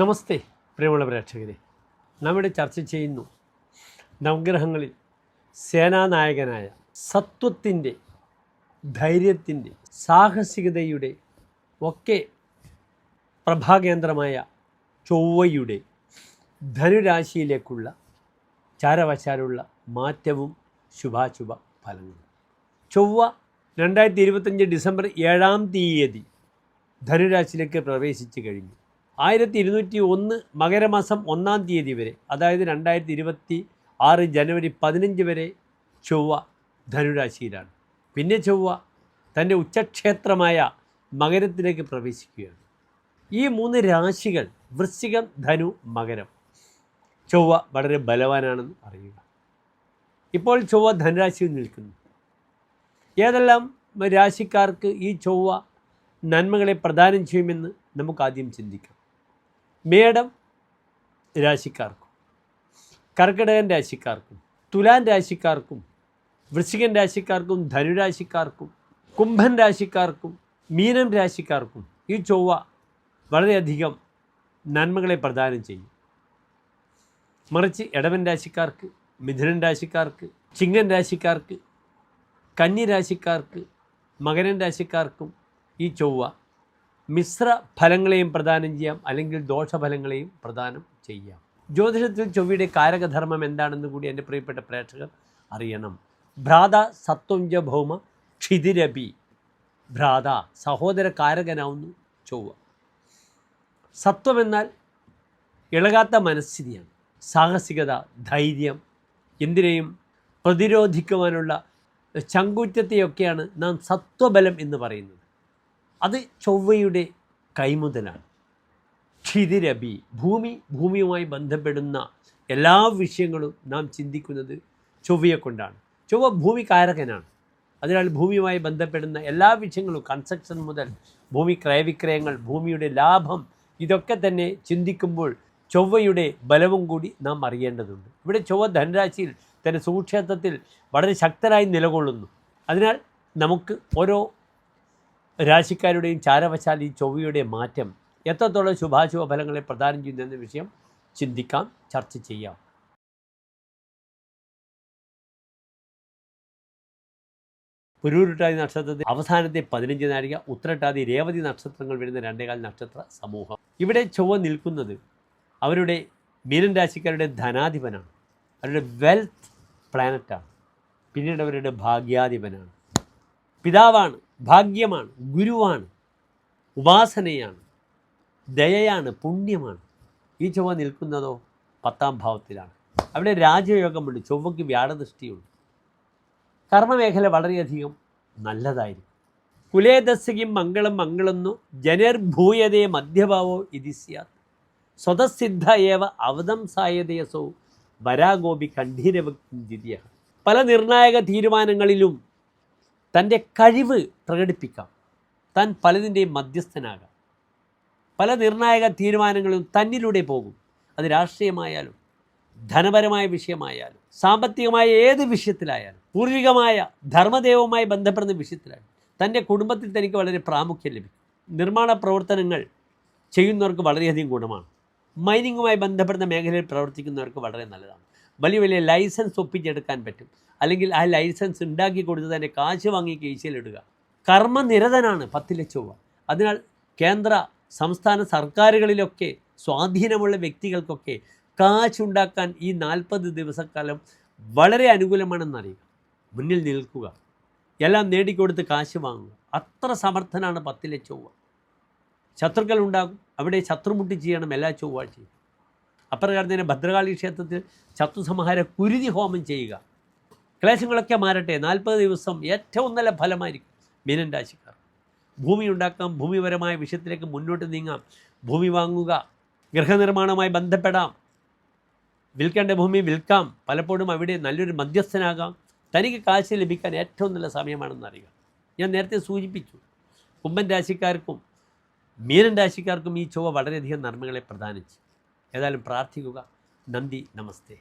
നമസ്തേ പ്രിയമുള്ള പ്രേക്ഷകരെ. നമ്മുടെ ചർച്ച ചെയ്യുന്നു നവഗ്രഹങ്ങളിൽ സേനാനായകനായ സത്വത്തിന്റെ ധൈര്യത്തിന്റെ സാഹസികതയുടെ ഒക്കെ പ്രഭാകേന്ദ്രമായ ചൊവ്വയുടെ ധനുരാശിയിലേക്കുള്ള ചാരവശാലുള്ള മാറ്റവും ശുഭാശുഭ ഫലങ്ങളും. ചൊവ്വ രണ്ടായിരത്തി ഇരുപത്തഞ്ച് ഡിസംബർ ഏഴാം തീയതി ധനുരാശിയിലേക്ക് പ്രവേശിച്ചു കഴിഞ്ഞു. ആയിരത്തി ഇരുന്നൂറ്റി ഒന്ന് മകരമാസം ഒന്നാം തീയതി വരെ അതായത് രണ്ടായിരത്തി ഇരുപത്തി ആറ് ജനുവരി പതിനഞ്ച് വരെ ചൊവ്വ ധനുരാശിയിലാണ്. പിന്നെ ചൊവ്വ തന്റെ ഉച്ചക്ഷേത്രമായ മകരത്തിലേക്ക് പ്രവേശിക്കുകയാണ്. ഈ മൂന്ന് രാശികൾ വൃശ്ചികം ധനു മകരം. ചൊവ്വ വളരെ ബലവാനാണെന്ന് അറിയുക. ഇപ്പോൾ ചൊവ്വ ധനുരാശിയിൽ നിൽക്കുന്നു. ഏതെല്ലാം രാശിക്കാർക്ക് ഈ ചൊവ്വ നന്മകളെ പ്രദാനം ചെയ്യുമെന്ന് നമുക്ക് ആദ്യം ചിന്തിക്കാം. മേടം രാശിക്കാർക്കും കർക്കിടകൻ രാശിക്കാർക്കും തുലാൻ രാശിക്കാർക്കും വൃശ്ചികൻ രാശിക്കാർക്കും ധനുരാശിക്കാർക്കും കുംഭൻ രാശിക്കാർക്കും മീനം രാശിക്കാർക്കും ഈ ചൊവ്വ വളരെയധികം നന്മകളെ പ്രദാനം ചെയ്യും. മറിച്ച് ഇടവൻ രാശിക്കാർക്ക് മിഥുനൻ രാശിക്കാർക്ക് ചിങ്ങൻ രാശിക്കാർക്ക് കന്നി രാശിക്കാർക്ക് മകരൻ രാശിക്കാർക്കും ഈ ചൊവ്വ മിശ്ര ഫലങ്ങളെയും പ്രദാനം ചെയ്യാം അല്ലെങ്കിൽ ദോഷഫലങ്ങളെയും പ്രദാനം ചെയ്യാം. ജ്യോതിഷത്തിൽ ചൊവ്വയുടെ കാരകധർമ്മം എന്താണെന്ന് കൂടി എന്റെ പ്രിയപ്പെട്ട പ്രേക്ഷകർ അറിയണം. ഭ്രാത സത്വഞ്ച ഭൗമ ക്ഷിതിരപി ഭ്രാത സഹോദര കാരകനാവുന്നു ചൊവ്വ. സത്വം എന്നാൽ ഇളകാത്ത മനസ്ഥിതിയാണ്. സാഹസികത ധൈര്യം എന്തിനേയും പ്രതിരോധിക്കുവാനുള്ള ചങ്കൂറ്റത്തെയൊക്കെയാണ് നാം സത്വബലം എന്ന് പറയുന്നത്. അത് ചൊവ്വയുടെ കൈമുതലാണ്. ക്ഷിതിരബി ഭൂമി ഭൂമിയുമായി ബന്ധപ്പെടുന്ന എല്ലാ വിഷയങ്ങളും നാം ചിന്തിക്കുന്നത് ചൊവ്വയെ കൊണ്ടാണ്. ചൊവ്വ ഭൂമി കാരകനാണ് അതിനാൽ ഭൂമിയുമായി ബന്ധപ്പെടുന്ന എല്ലാ വിഷയങ്ങളും കൺസ്ട്രക്ഷൻ മുതൽ ഭൂമി ക്രയവിക്രയങ്ങൾ ഭൂമിയുടെ ലാഭം ഇതൊക്കെ തന്നെ ചിന്തിക്കുമ്പോൾ ചൊവ്വയുടെ ബലവും കൂടി നാം അറിയേണ്ടതുണ്ട്. ഇവിടെ ചൊവ്വ ധനരാശിയിൽ തന്റെ സുക്ഷേത്രത്തിൽ വളരെ ശക്തരായി നിലകൊള്ളുന്നു. അതിനാൽ നമുക്ക് ഓരോ രാശിക്കാരുടെയും ചാരവശാൽ ഈ ചൊവ്വയുടെ മാറ്റം എത്രത്തോളം ശുഭാശുഭ ഫലങ്ങളെ പ്രദാനം ചെയ്യുന്നു എന്ന വിഷയം ചിന്തിക്കാം ചർച്ച ചെയ്യാം. പുരൂരുട്ടാതി നക്ഷത്രത്തിൽ അവസാനത്തെ പതിനഞ്ച് നാഴിക ഉത്തരട്ടാതി രേവതി നക്ഷത്രങ്ങൾ വരുന്ന രണ്ടേകാൽ നക്ഷത്ര സമൂഹം. ഇവിടെ ചൊവ്വ നിൽക്കുന്നത് അവരുടെ മീനൻ രാശിക്കാരുടെ ധനാധിപനാണ്. അവരുടെ വെൽത്ത് പ്ലാനറ്റാണ് പിന്നീട് അവരുടെ ഭാഗ്യാധിപനാണ്. പിതാവാണ് ഭാഗ്യമാണ് ഗുരുവാണ് ഉപാസനയാണ് ദയയാണ് പുണ്യമാണ്. ഈ ചൊവ്വ നിൽക്കുന്നതോ പത്താം ഭാവത്തിലാണ്. അവിടെ രാജയോഗമുണ്ട് ചൊവ്വയ്ക്ക് വ്യാഴദൃഷ്ടിയുണ്ട്. കർമ്മമേഖല വളരെയധികം നല്ലതായിരിക്കും. കുലേദസ്യയും മംഗളം മംഗളന്നു ജനർഭൂയതേ മധ്യഭാവോ ഇതി സ്യാത്. സ്വതസിദ്ധ ഏവ അവതം സായതയസോ വരാഗോപി കണ്ഠീരവ്യ പല നിർണായക തീരുമാനങ്ങളിലും തന്റെ കഴിവ് പ്രകടിപ്പിക്കാം. താൻ പലതിന്റെയും മധ്യസ്ഥനാകാം. പല നിർണായക തീരുമാനങ്ങളും തന്നിലൂടെ പോകും. അത് രാഷ്ട്രീയമായാലും ധനപരമായ വിഷയമായാലും സാമ്പത്തികമായ ഏത് വിഷയത്തിലായാലും പൂർവികമായ ധർമ്മദേവവുമായി ബന്ധപ്പെടുന്ന വിഷയത്തിലായാലും തന്റെ കുടുംബത്തിൽ തനിക്ക് വളരെ പ്രാമുഖ്യം ലഭിക്കും. നിർമ്മാണ പ്രവർത്തനങ്ങൾ ചെയ്യുന്നവർക്ക് വളരെയധികം ഗുണമാണ്. മൈനിങ്ങുമായി ബന്ധപ്പെടുന്ന മേഖലയിൽ പ്രവർത്തിക്കുന്നവർക്ക് വളരെ നല്ലതാണ്. വലിയ വലിയ ലൈസൻസ് ഒപ്പിച്ചെടുക്കാൻ പറ്റും. അല്ലെങ്കിൽ ആ ലൈസൻസ് ഉണ്ടാക്കി കൊടുത്ത് തന്നെ കാശ് വാങ്ങി കേസിലിടുക. കർമ്മനിരതനാണ് പത്തിലെ ചൊവ്വ അതിനാൽ കേന്ദ്ര സംസ്ഥാന സർക്കാരുകളിലൊക്കെ സ്വാധീനമുള്ള വ്യക്തികൾക്കൊക്കെ കാശുണ്ടാക്കാൻ ഈ നാൽപ്പത് ദിവസക്കാലം വളരെ അനുകൂലമാണെന്നറിയുക മുന്നിൽ നിൽക്കുക. എല്ലാം നേടിക്കൊടുത്ത് കാശ് വാങ്ങുക. അത്ര സമർത്ഥനാണ് പത്തിലെ ചൊവ്വ ശത്രുക്കൾ ഉണ്ടാകും. അവിടെ ശത്രുമുട്ടി ചെയ്യണം എല്ലാ ചൊവ്വാഴ്ചയും. അപ്രകാരം തന്നെ ഭദ്രകാളി ക്ഷേത്രത്തിൽ ശത്രുസംഹാര കുരുതി ഹോമം ചെയ്യുക. ക്ലേശങ്ങളൊക്കെ മാറട്ടെ. നാൽപ്പത് ദിവസം ഏറ്റവും നല്ല ഫലമായിരിക്കും മീനൻ രാശിക്കാർ. ഭൂമി ഉണ്ടാക്കാം ഭൂമിപരമായ വിഷയത്തിലേക്ക് മുന്നോട്ട് നീങ്ങാം ഭൂമി വാങ്ങുക ഗൃഹനിർമ്മാണവുമായി ബന്ധപ്പെടാം വിൽക്കേണ്ട ഭൂമി വിൽക്കാം പലപ്പോഴും അവിടെ നല്ലൊരു മധ്യസ്ഥനാകാം തനിക്ക് കാശ് ലഭിക്കാൻ ഏറ്റവും നല്ല സമയമാണെന്ന് അറിയുക. ഞാൻ നേരത്തെ സൂചിപ്പിച്ചു കുംഭൻ രാശിക്കാർക്കും മീനൻ രാശിക്കാർക്കും ഈ ചൊവ്വ വളരെയധികം നന്മകളെ പ്രദാനം ഏതായാലും പ്രാർത്ഥിക്കുക. നന്ദി നമസ്തേ.